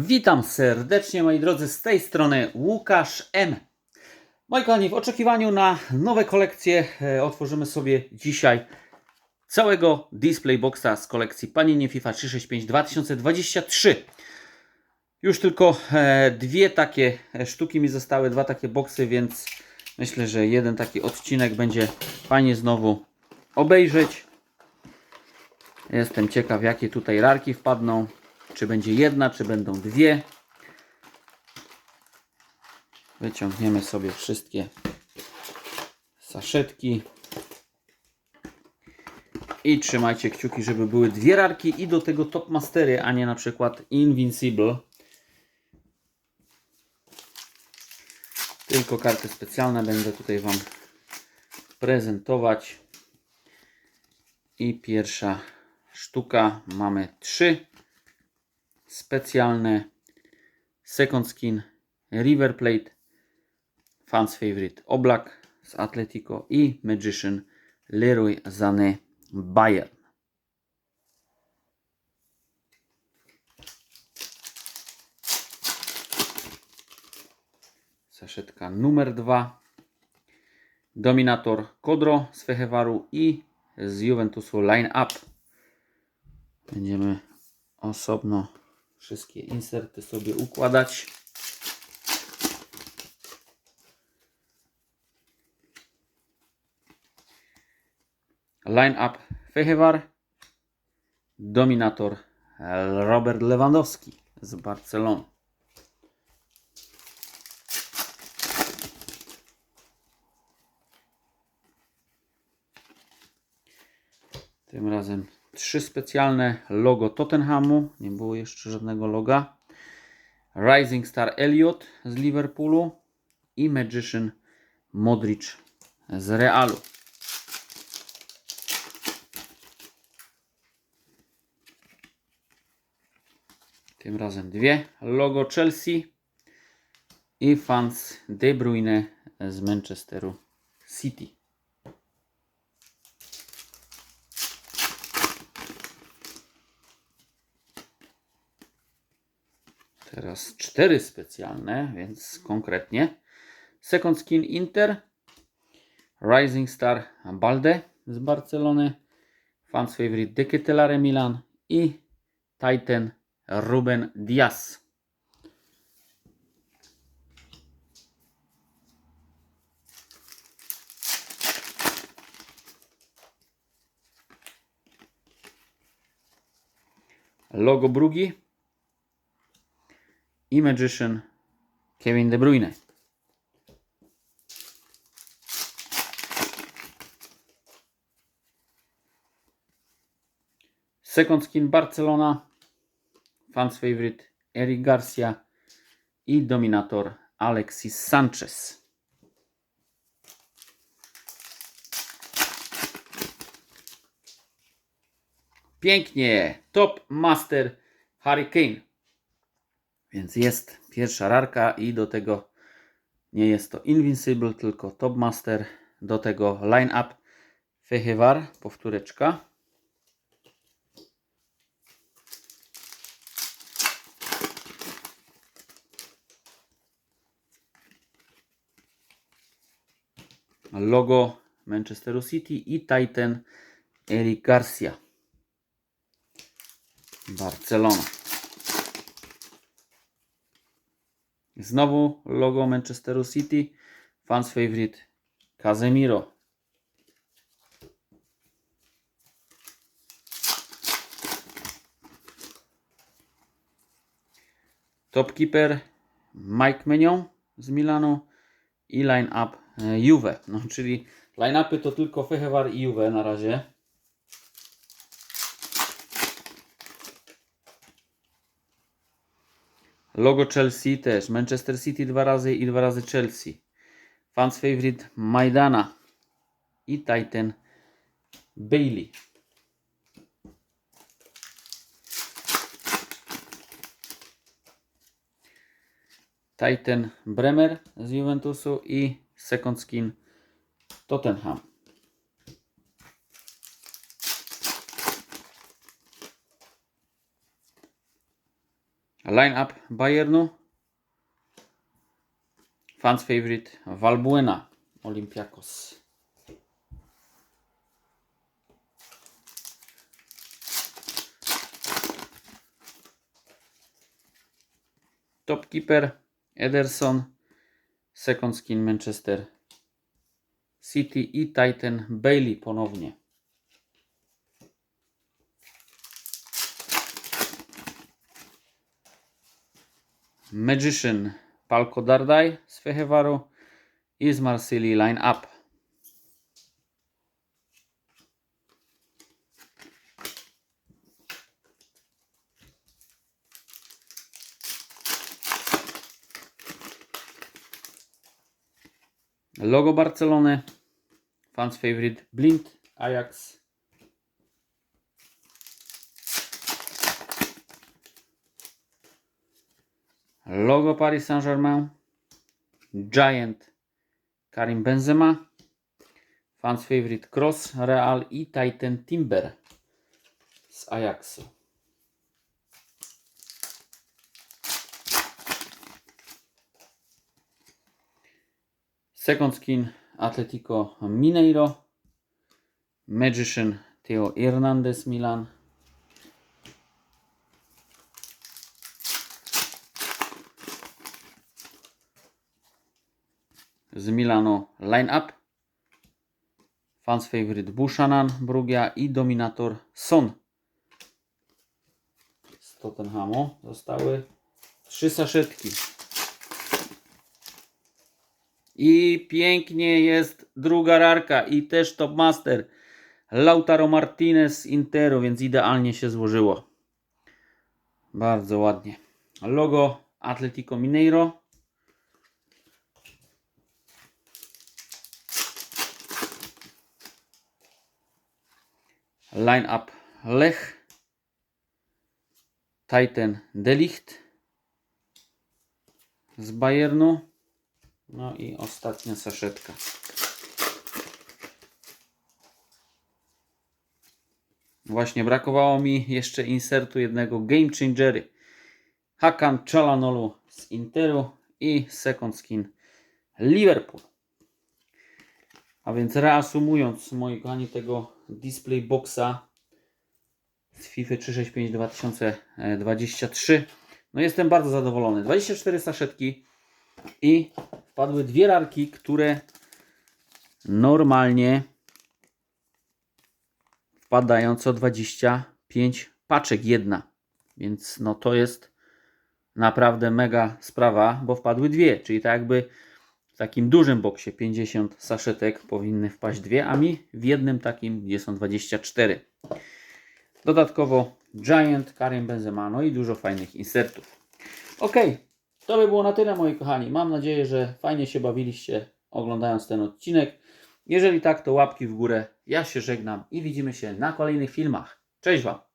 Witam serdecznie moi drodzy, z tej strony Łukasz M. Moi kochani, w oczekiwaniu na nowe kolekcje e, otworzymy sobie dzisiaj całego display boxa z kolekcji Panini FIFA 365 2023. Już tylko e, dwie takie e, sztuki mi zostały, dwa takie boxy, więc myślę, że jeden taki odcinek będzie fajnie znowu obejrzeć. Jestem ciekaw, jakie tutaj rarki wpadną. Czy będzie jedna, czy będą dwie. Wyciągniemy sobie wszystkie saszetki. I trzymajcie kciuki, żeby były dwie rarki i do tego Top Mastery, a nie na przykład Invincible. Tylko karty specjalne będę tutaj Wam prezentować. I pierwsza sztuka. Mamy trzy specjalne Second Skin River Plate Fans Favorite Oblak z Atletico i Magician Leroy Sané Bayern. Saszetka numer 2 Dominator Kodro z Fehewaru i z Juventusu Line Up. Będziemy osobno wszystkie inserty sobie układać. Line up Fehewar, dominator Robert Lewandowski z Barcelony. Tym razem trzy specjalne logo Tottenhamu. Nie było jeszcze żadnego loga. Rising Star Elliot z Liverpoolu i Magician Modric z Realu. Tym razem dwie logo Chelsea i fans De Bruyne z Manchesteru City. Teraz cztery specjalne, więc konkretnie. Second Skin Inter, Rising Star Balde z Barcelony, Fans Favorite De Ketelare Milan i Titan Ruben Diaz. Logo Brugi i Magician Kevin De Bruyne. Second Skin Barcelona, fans favorite Eric Garcia i dominator Alexis Sanchez. Pięknie, Top Master Hurricane. Więc jest pierwsza rarka i do tego nie jest to Invincible, tylko Top Master. Do tego Line Up Fehewar, powtóreczka. Logo Manchesteru City i Titan Eric Garcia. Barcelona. Znowu logo Manchesteru City. Fans favorite Casemiro. Topkeeper Mike Menion z Milanu i line-up e, Juve. No, czyli line-upy to tylko Fehewar i Juve na razie. Logo Chelsea też. Manchester City dwa razy i dwa razy Chelsea. Fans favorite Maidana i Titan Bailey. Titan Bremer z Juventusu i Second Skin Tottenham. Line-up Bayernu. Fans favorite Valbuena Olympiakos. Top keeper Ederson. Second skin Manchester City i Titan Bailey ponownie. Magician Palko Dardai z Fehevaru i z Marsylii Line Up. Logo Barcelony. Fans favorite Blind Ajax. Logo Paris Saint-Germain. Giant Karim Benzema. Fans favorite Cross Real i Titan Timber z Ajaxu. Second skin Atletico Mineiro. Magician Theo Hernandez Milan. Z Milano line-up. Fans favorite Bushanan, Brugia i Dominator Son. Z Tottenhamu zostały trzy saszetki. I pięknie jest druga rarka i też Top Master. Lautaro Martinez Interu, więc idealnie się złożyło. Bardzo ładnie. Logo Atletico Mineiro. Line-up Lech, Titan Delicht z Bayernu. No i ostatnia saszetka. Właśnie brakowało mi jeszcze insertu jednego Game Changery. Hakan Chalanolu z Interu i Second Skin Liverpool. A więc reasumując, moi kochani, tego display boxa z FIFA 365 2023, no jestem bardzo zadowolony. 24 saszetki i wpadły dwie rarki, które normalnie wpadają co 25 paczek jedna. Więc no to jest naprawdę mega sprawa, bo wpadły dwie, czyli tak jakby takim dużym boksie 50 saszetek powinny wpaść dwie, a mi w jednym takim, gdzie są 24. Dodatkowo Giant, Karim Benzema, no i dużo fajnych insertów. Ok, to by było na tyle moi kochani. Mam nadzieję, że fajnie się bawiliście oglądając ten odcinek. Jeżeli tak, to łapki w górę. Ja się żegnam i widzimy się na kolejnych filmach. Cześć Wam!